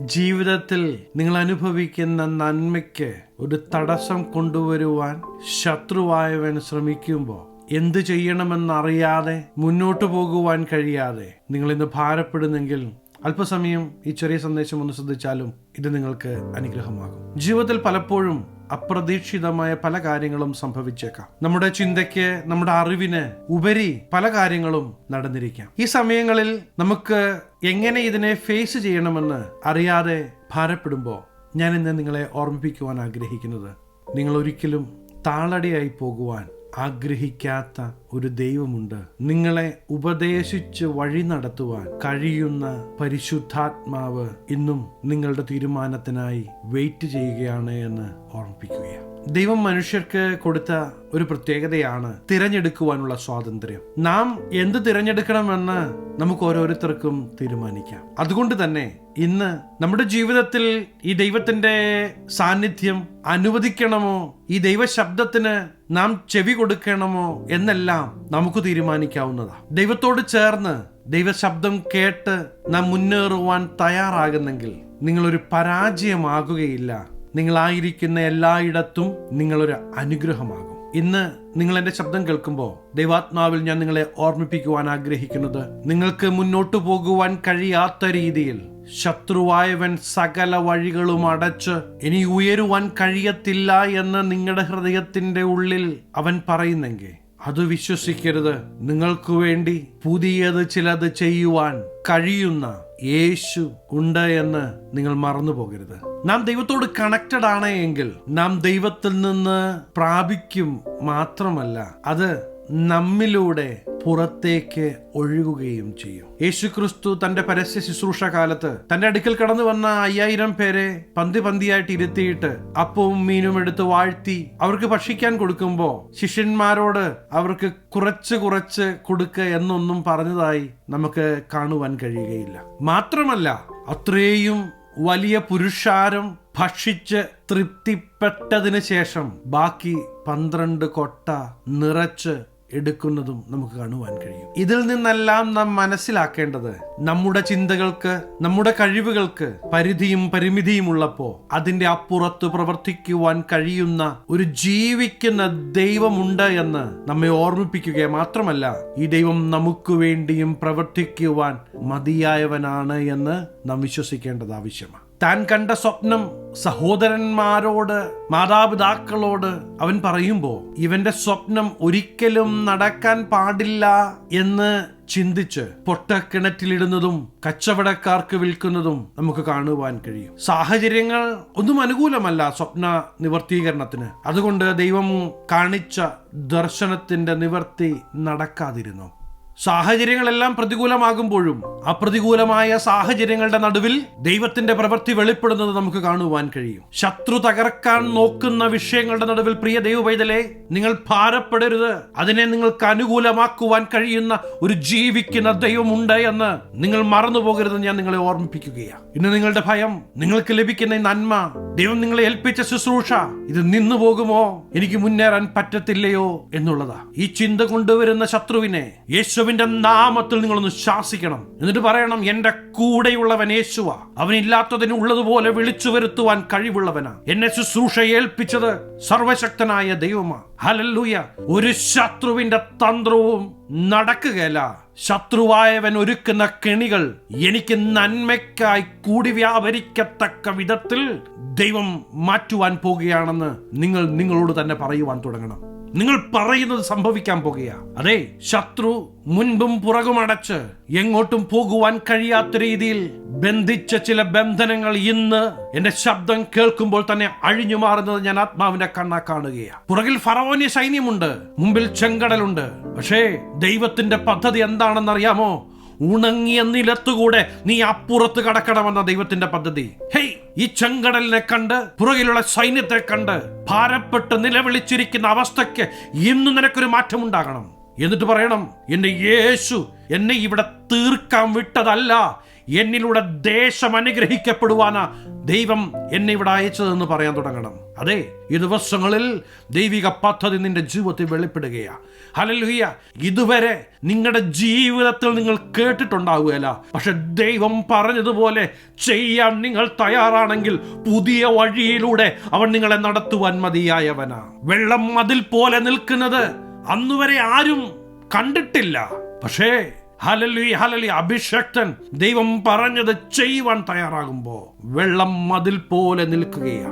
ജീവിതത്തിൽ നിങ്ങൾ അനുഭവിക്കുന്ന നന്മയ്ക്ക് ഒരു തടസ്സം കൊണ്ടുവരുവാൻ ശത്രുവായവൻ ശ്രമിക്കുമ്പോൾ എന്ത് ചെയ്യണമെന്നറിയാതെ മുന്നോട്ട് പോകുവാൻ കഴിയാതെ നിങ്ങൾ ഇന്ന് ഭാരപ്പെടുന്നെങ്കിൽ അല്പസമയം ഈ ചെറിയ സന്ദേശം ഒന്ന് ശ്രദ്ധിച്ചാലും ഇത് നിങ്ങൾക്ക് അനുഗ്രഹമാകും. ജീവിതത്തിൽ പലപ്പോഴും അപ്രതീക്ഷിതമായ പല കാര്യങ്ങളും സംഭവിച്ചേക്കാം. നമ്മുടെ ചിന്തയ്ക്ക് നമ്മുടെ അറിവിന് ഉപരി പല കാര്യങ്ങളും നടന്നിരിക്കാം. ഈ സമയങ്ങളിൽ നമുക്ക് എങ്ങനെ ഇതിനെ ഫേസ് ചെയ്യണമെന്ന് അറിയാതെ ഭാരപ്പെടുമ്പോൾ ഞാൻ ഇന്ന് നിങ്ങളെ ഓർമ്മിപ്പിക്കുവാൻ ആഗ്രഹിക്കുന്നത് നിങ്ങൾ ഒരിക്കലും താളടിയായി പോകുവാൻ ആഗ്രഹിക്കാത്ത ഒരു ദൈവമുണ്ട്. നിങ്ങളെ ഉപദേശിച്ച് വഴി നടത്തുവാൻ കഴിയുന്ന പരിശുദ്ധാത്മാവ് ഇന്നും നിങ്ങളുടെ തീരുമാനത്തിനായി വെയിറ്റ് ചെയ്യുകയാണ് എന്ന് ഓർമ്മിപ്പിക്കുകയാണ്. ദൈവം മനുഷ്യർക്ക് കൊടുത്ത ഒരു പ്രത്യേകതയാണ് തിരഞ്ഞെടുക്കുവാനുള്ള സ്വാതന്ത്ര്യം. നാം എന്ത് തിരഞ്ഞെടുക്കണമെന്ന് നമുക്ക് ഓരോരുത്തർക്കും തീരുമാനിക്കാം. അതുകൊണ്ട് തന്നെ ഇന്ന് നമ്മുടെ ജീവിതത്തിൽ ഈ ദൈവത്തിന്റെ സാന്നിധ്യം അനുവദിക്കണമോ? ഈ ദൈവശബ്ദത്തിന് നാം ചെവി കൊടുക്കണമോ? എന്നെല്ലാം നമുക്ക് തീരുമാനിക്കാവുന്നതാണ് ദൈവത്തോട് ചേർന്ന് ദൈവശബ്ദം കേട്ട് നാം മുന്നേറുവാൻ തയ്യാറാകുന്നെങ്കിൽ നിങ്ങളൊരു പരാജയമാകുകയില്ല. നിങ്ങളായിരിക്കുന്ന എല്ലായിടത്തും നിങ്ങളൊരു അനുഗ്രഹമാകും. ഇന്ന് നിങ്ങൾ എന്റെ ശബ്ദം കേൾക്കുമ്പോൾ ദൈവാത്മാവിൽ ഞാൻ നിങ്ങളെ ഓർമ്മിപ്പിക്കുവാൻ ആഗ്രഹിക്കുന്നത് നിങ്ങൾക്ക് മുന്നോട്ടു പോകുവാൻ കഴിയാത്ത രീതിയിൽ ശത്രുവായവൻ സകല വഴികളും അടച്ച് ഇനി ഉയരുവാൻ കഴിയത്തില്ല എന്ന് നിങ്ങളുടെ ഹൃദയത്തിന്റെ ഉള്ളിൽ അവൻ പറയുന്നെങ്കിൽ അത് വിശ്വസിക്കരുത്. നിങ്ങൾക്ക് വേണ്ടി പുതിയത് ചിലത് ചെയ്യുവാൻ കഴിയുന്ന യേശു ഉണ്ട് എന്ന് നിങ്ങൾ മറന്നു പോകരുത്. നാം ദൈവത്തോട് കണക്റ്റഡ് ആണ് എങ്കിൽ നാം ദൈവത്തിൽ നിന്ന് പ്രാപിക്കും മാത്രമല്ല. അത് നമ്മിലൂടെ പുറത്തേക്ക് ഒഴുകുകയും ചെയ്യും. യേശുക്രിസ്തു തന്റെ പരസ്യ ശുശ്രൂഷ കാലത്ത് തന്റെ അടുക്കൽ കടന്നു വന്ന അയ്യായിരം പേരെ പന്തി പന്തിയായിട്ട് ഇരുത്തിയിട്ട് അപ്പവും മീനും എടുത്ത് വാഴ്ത്തി അവർക്ക് ഭക്ഷിക്കാൻ കൊടുക്കുമ്പോൾ ശിഷ്യന്മാരോട് അവർക്ക് കുറച്ച് കുറച്ച് കൊടുക്കുക എന്നൊന്നും പറഞ്ഞതായി നമുക്ക് കാണുവാൻ കഴിയുകയില്ല. മാത്രമല്ല അത്രയും വലിയ പുരുഷാരം ഭക്ഷിച്ച് തൃപ്തിപ്പെട്ടതിന് ശേഷം ബാക്കി പന്ത്രണ്ട് കൊട്ട നിറച്ച് എടുക്കുന്നതും നമുക്ക് കാണുവാൻ കഴിയും. ഇതിൽ നിന്നെല്ലാം നാം മനസ്സിലാക്കേണ്ടത് നമ്മുടെ ചിന്തകൾക്ക് നമ്മുടെ കഴിവുകൾക്ക് പരിധിയും പരിമിതിയും ഉള്ളപ്പോ അതിന്റെ അപ്പുറത്ത് പ്രവർത്തിക്കുവാൻ കഴിയുന്ന ഒരു ജീവിക്കുന്ന ദൈവമുണ്ട് എന്ന് നമ്മെ ഓർമ്മിപ്പിക്കുക മാത്രമല്ല ഈ ദൈവം നമുക്ക് വേണ്ടിയും പ്രവർത്തിക്കുവാൻ മതിയായവനാണ് എന്ന് നാം വിശ്വസിക്കേണ്ടത് ആവശ്യമാണ്. താൻ കണ്ട സ്വപ്നം സഹോദരന്മാരോട് മാതാപിതാക്കളോട് അവൻ പറയുമ്പോൾ ഇവന്റെ സ്വപ്നം ഒരിക്കലും നടക്കാൻ പാടില്ല എന്ന് ചിന്തിച്ച് പൊട്ടക്കിണറ്റിലിടുന്നതും കച്ചവടക്കാർക്ക് വിൽക്കുന്നതും നമുക്ക് കാണുവാൻ കഴിയും. സാഹചര്യങ്ങൾ ഒന്നും അനുകൂലമല്ല സ്വപ്ന നിവർത്തീകരണത്തിന്. അതുകൊണ്ട് ദൈവം കാണിച്ച ദർശനത്തിന്റെ നിവർത്തി നടക്കാതിരുന്നു. സാഹചര്യങ്ങളെല്ലാം പ്രതികൂലമാകുമ്പോഴും അപ്രതികൂലമായ സാഹചര്യങ്ങളുടെ നടുവിൽ ദൈവത്തിന്റെ പ്രവൃത്തി വെളിപ്പെടുന്നത് നമുക്ക് കാണുവാൻ കഴിയും. ശത്രു തകർക്കാൻ നോക്കുന്ന വിഷയങ്ങളുടെ നടുവിൽ പ്രിയ ദൈവവൈതലെ നിങ്ങൾ ഭാരപ്പെടരുത്. അതിനെ നിങ്ങൾക്ക് അനുകൂലമാക്കുവാൻ കഴിയുന്ന ഒരു ജീവിക്കുന്ന ദൈവമുണ്ട് എന്ന് നിങ്ങൾ മറന്നു ഞാൻ നിങ്ങളെ ഓർമ്മിപ്പിക്കുകയാണ് ഇന്ന് നിങ്ങളുടെ ഭയം നിങ്ങൾക്ക് ലഭിക്കുന്ന നന്മ ദൈവം നിങ്ങളെ ഏൽപ്പിച്ച ശുശ്രൂഷ ഇത് നിന്നു പോകുമോ? എനിക്ക് മുന്നേറാൻ പറ്റത്തില്ലയോ എന്നുള്ളതാ. ഈ ചിന്ത കൊണ്ടുവരുന്ന ശത്രുവിനെ യേശുവിന്റെ നാമത്തിൽ നിങ്ങളൊന്ന് ശാസിക്കണം. എന്നിട്ട് പറയണം എന്റെ കൂടെയുള്ളവൻ യേശുവ. അവനില്ലാത്തതിന് ഉള്ളതുപോലെ വിളിച്ചു വരുത്തുവാൻ കഴിവുള്ളവനാ. എന്നെ ശുശ്രൂഷ ഏൽപ്പിച്ചത് സർവശക്തനായ ദൈവമാ. ഹലല്ലൂയ. ഒരു ശത്രുവിന്റെ തന്ത്രവും നടക്കുകയല്ല. ശത്രുവായവൻ ഒരുക്കുന്ന കെണികൾ എനിക്ക് നന്മയ്ക്കായി കൂടി വ്യാപരിക്കത്തക്ക വിധത്തിൽ ദൈവം മാറ്റുവാൻ പോകുകയാണെന്ന് നിങ്ങൾ നിങ്ങളോട് തന്നെ പറയുവാൻ തുടങ്ങണം. നിങ്ങൾ പറയുന്നത് സംഭവിക്കാൻ പോകുകയാ. അതെ ശത്രു മുൻപും പുറകും അടച്ച് എങ്ങോട്ടും പോകുവാൻ കഴിയാത്ത രീതിയിൽ ബന്ധിച്ച ചില ബന്ധനങ്ങൾ ഇന്ന് എന്റെ ശബ്ദം കേൾക്കുമ്പോൾ തന്നെ അഴിഞ്ഞു മാറുന്നത് ഞാൻ ആത്മാവിന്റെ കണ്ണാ കാണുകയാണ് പുറകിൽ ഫറവോന്യ സൈന്യമുണ്ട് മുമ്പിൽ ചെങ്കടലുണ്ട്. പക്ഷേ ദൈവത്തിന്റെ പദ്ധതി എന്താണെന്നറിയാമോ? ഉണങ്ങിയ നിലത്തുകൂടെ നീ അപ്പുറത്ത് കടക്കണമെന്ന ദൈവത്തിന്റെ പദ്ധതി. ഹേയ് ഈ ചെങ്കടലിനെ കണ്ട് പുറകിലുള്ള സൈന്യത്തെ കണ്ട് ഭാരപ്പെട്ട് നിലവിളിച്ചിരിക്കുന്ന അവസ്ഥയ്ക്ക് ഇന്ന് നിനക്കൊരു മാറ്റമുണ്ടാകണം. എന്നിട്ട് പറയണം എന്റെ യേശു എന്നെ ഇവിടെ തീർക്കാൻ വിട്ടതല്ല. എന്നിലൂടെ ദേശം അനുഗ്രഹിക്കപ്പെടുവാനാ ദൈവം എന്നെ ഇവിടെ അയച്ചതെന്ന് പറയാൻ തുടങ്ങണം. അതെ ഈ ദിവസങ്ങളിൽ ദൈവിക പദ്ധതി നിന്റെ ജീവിതത്തിൽ വെളിപ്പെടുകയാ. ഹലലുഹിയ ഇതുവരെ നിങ്ങളുടെ ജീവിതത്തിൽ നിങ്ങൾ കേട്ടിട്ടുണ്ടാവുകയല്ല. പക്ഷെ ദൈവം പറഞ്ഞതുപോലെ ചെയ്യാൻ നിങ്ങൾ തയ്യാറാണെങ്കിൽ പുതിയ വഴിയിലൂടെ അവൻ നിങ്ങളെ നടത്തുവാൻ മതിയായവനാ. വെള്ളം മതിൽ പോലെ നിൽക്കുന്നത് അന്നുവരെ ആരും കണ്ടിട്ടില്ല. പക്ഷേ ഹലലി ഹലലി അഭിഷക്തൻ ദൈവം പറഞ്ഞത് ചെയ്യുവാൻ തയ്യാറാകുമ്പോ വെള്ളം മതിൽ പോലെ നിൽക്കുകയാ.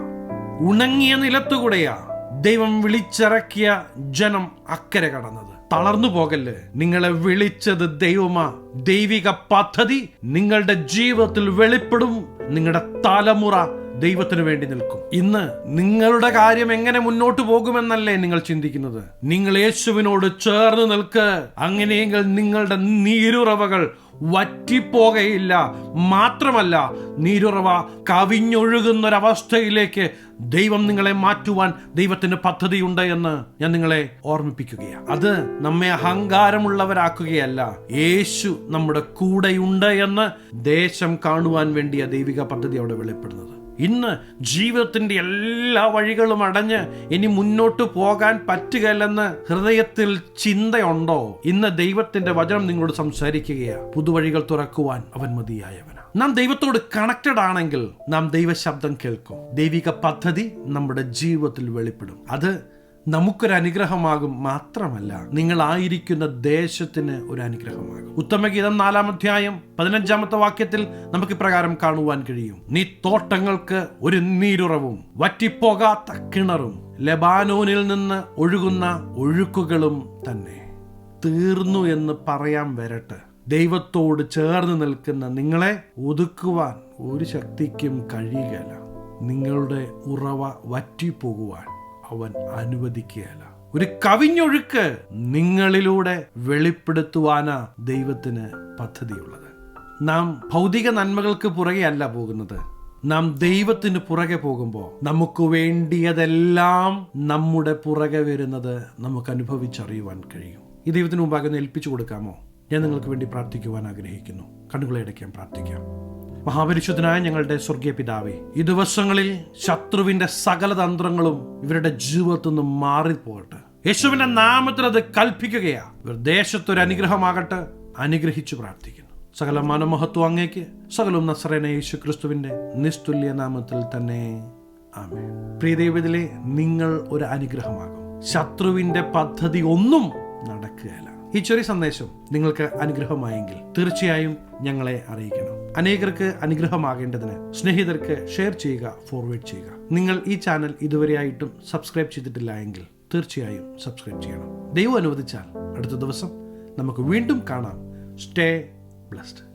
ഉണങ്ങിയ നിലത്തുകൂടെയാ ദൈവം വിളിച്ചിറക്കിയ ജനം അക്കരെ കടന്നത്. തളർന്നു പോകല്ലേ? നിങ്ങളെ വിളിച്ചത് ദൈവമാ. ദൈവിക പദ്ധതി നിങ്ങളുടെ ജീവിതത്തിൽ വെളിപ്പെടും. നിങ്ങളുടെ തലമുറ ദൈവത്തിന് വേണ്ടി നിൽക്കും. ഇന്ന് നിങ്ങളുടെ കാര്യം എങ്ങനെ മുന്നോട്ട് പോകുമെന്നല്ലേ നിങ്ങൾ ചിന്തിക്കുന്നത്? നിങ്ങൾ യേശുവിനോട് ചേർന്ന് നിൽക്ക്. അങ്ങനെയെങ്കിൽ നിങ്ങളുടെ നീരുറവകൾ വറ്റിപ്പോകയില്ല. മാത്രമല്ല നീരുറവ കവിഞ്ഞൊഴുകുന്നൊരവസ്ഥയിലേക്ക് ദൈവം നിങ്ങളെ മാറ്റുവാൻ ദൈവത്തിന് പദ്ധതിയുണ്ട് എന്ന് ഞാൻ നിങ്ങളെ ഓർമ്മിപ്പിക്കുകയാണ്. അത് നമ്മെ അഹങ്കാരമുള്ളവരാക്കുകയല്ല. യേശു നമ്മുടെ കൂടെയുണ്ട് എന്ന് ദേശം കാണുവാൻ വേണ്ടിയ ദൈവിക പദ്ധതി അവിടെ വെളിപ്പെടുന്നത്. ഇന്ന് ജീവിതത്തിന്റെ എല്ലാ വഴികളും അടഞ്ഞ് ഇനി മുന്നോട്ട് പോകാൻ പറ്റുകയില്ലെന്ന് ഹൃദയത്തിൽ ചിന്തയുണ്ടോ? ഇന്ന് ദൈവത്തിന്റെ വചനം നിങ്ങളോട് സംസാരിക്കുകയാണ്. പുതുവഴികൾ തുറക്കുവാൻ അവൻ മതിയായവനാ നാം ദൈവത്തോട് കണക്റ്റഡ് ആണെങ്കിൽ നാം ദൈവശബ്ദം കേൾക്കും. ദൈവിക പദ്ധതി നമ്മുടെ ജീവിതത്തിൽ വെളിപ്പെടും. അത് നമുക്കൊരു അനുഗ്രഹമാകും മാത്രമല്ല നിങ്ങൾ ആയിരിക്കുന്ന ദേശത്തിന് ഒരു അനുഗ്രഹമാകും ഉത്തമഗീതം നാലാം അധ്യായം പതിനഞ്ചാമത്തെ വാക്യത്തിൽ നമുക്ക് ഇപ്രകാരം കാണുവാൻ കഴിയും. നീ തോട്ടങ്ങൾക്ക് ഒരു നീരുറവും വറ്റിപ്പോകാത്ത കിണറും ലബാനോനിൽ നിന്ന് ഒഴുകുന്ന ഒഴുക്കുകളും തന്നെ. തീർന്നു എന്ന് പറയാൻ വരട്ടെ. ദൈവത്തോട് ചേർന്ന് നിൽക്കുന്ന നിങ്ങളെ ഒതുക്കുവാൻ ഒരു ശക്തിക്കും കഴിയുകയില്ല. നിങ്ങളുടെ ഉറവ വറ്റിപ്പോകുവാൻ അവൻ അനുവദിക്കുകയല്ല. ഒരു കവിഞ്ഞൊഴുക്ക് നിങ്ങളിലൂടെ വെളിപ്പെടുത്തുവാനാ ദൈവത്തിന് പദ്ധതിയുള്ളത്. നാം ഭൗതിക നന്മകൾക്ക് പുറകെ അല്ല പോകുന്നത്. നാം ദൈവത്തിന് പുറകെ പോകുമ്പോൾ നമുക്ക് വേണ്ടിയതെല്ലാം നമ്മുടെ പുറകെ വരുന്നത് നമുക്ക് അനുഭവിച്ചറിയുവാൻ കഴിയും. ഈ ദൈവത്തിന് മുമ്പാകെ ഏൽപ്പിച്ചു കൊടുക്കാമോ? ഞാൻ നിങ്ങൾക്ക് വേണ്ടി പ്രാർത്ഥിക്കുവാൻ ആഗ്രഹിക്കുന്നു. കണ്ണുകളെ അടയ്ക്കാൻ പ്രാർത്ഥിക്കാം. മഹാപരിശുദ്ധനായ ഞങ്ങളുടെ സ്വർഗീയ പിതാവേ ഈ ദിവസങ്ങളിൽ ശത്രുവിന്റെ സകല തന്ത്രങ്ങളും ഇവരുടെ ജീവിതത്തിൽ നിന്ന് മാറിപ്പോകട്ടെ. യേശുവിന്റെ നാമത്തിൽ അത് കൽപ്പിക്കുകയാ. ഇവർ ദേശത്തൊരു അനുഗ്രഹമാകട്ടെ അനുഗ്രഹിച്ചു പ്രാർത്ഥിക്കുന്നു. സകല മനമഹത്വം അങ്ങേക്ക് സകലവും നസറേന യേശു ക്രിസ്തുവിന്റെ നിസ്തുല്യ നാമത്തിൽ തന്നെ. ആമേ നിങ്ങൾ ഒരു അനുഗ്രഹമാകും. ശത്രുവിന്റെ പദ്ധതി ഒന്നും നടക്കുകയല്ല. ഈ ചെറിയ സന്ദേശം നിങ്ങൾക്ക് അനുഗ്രഹമായെങ്കിൽ തീർച്ചയായും ഞങ്ങളെ അറിയിക്കണം. അനേകർക്ക് അനുഗ്രഹമാകേണ്ടതിന് സ്നേഹിതർക്ക് ഷെയർ ചെയ്യുക ഫോർവേഡ് ചെയ്യുക. നിങ്ങൾ ഈ ചാനൽ ഇതുവരെയായിട്ടും സബ്സ്ക്രൈബ് ചെയ്തിട്ടില്ല എങ്കിൽ തീർച്ചയായും സബ്സ്ക്രൈബ് ചെയ്യണം. ദൈവം അനുവദിച്ചാൽ അടുത്ത ദിവസം നമുക്ക് വീണ്ടും കാണാം. Stay blessed.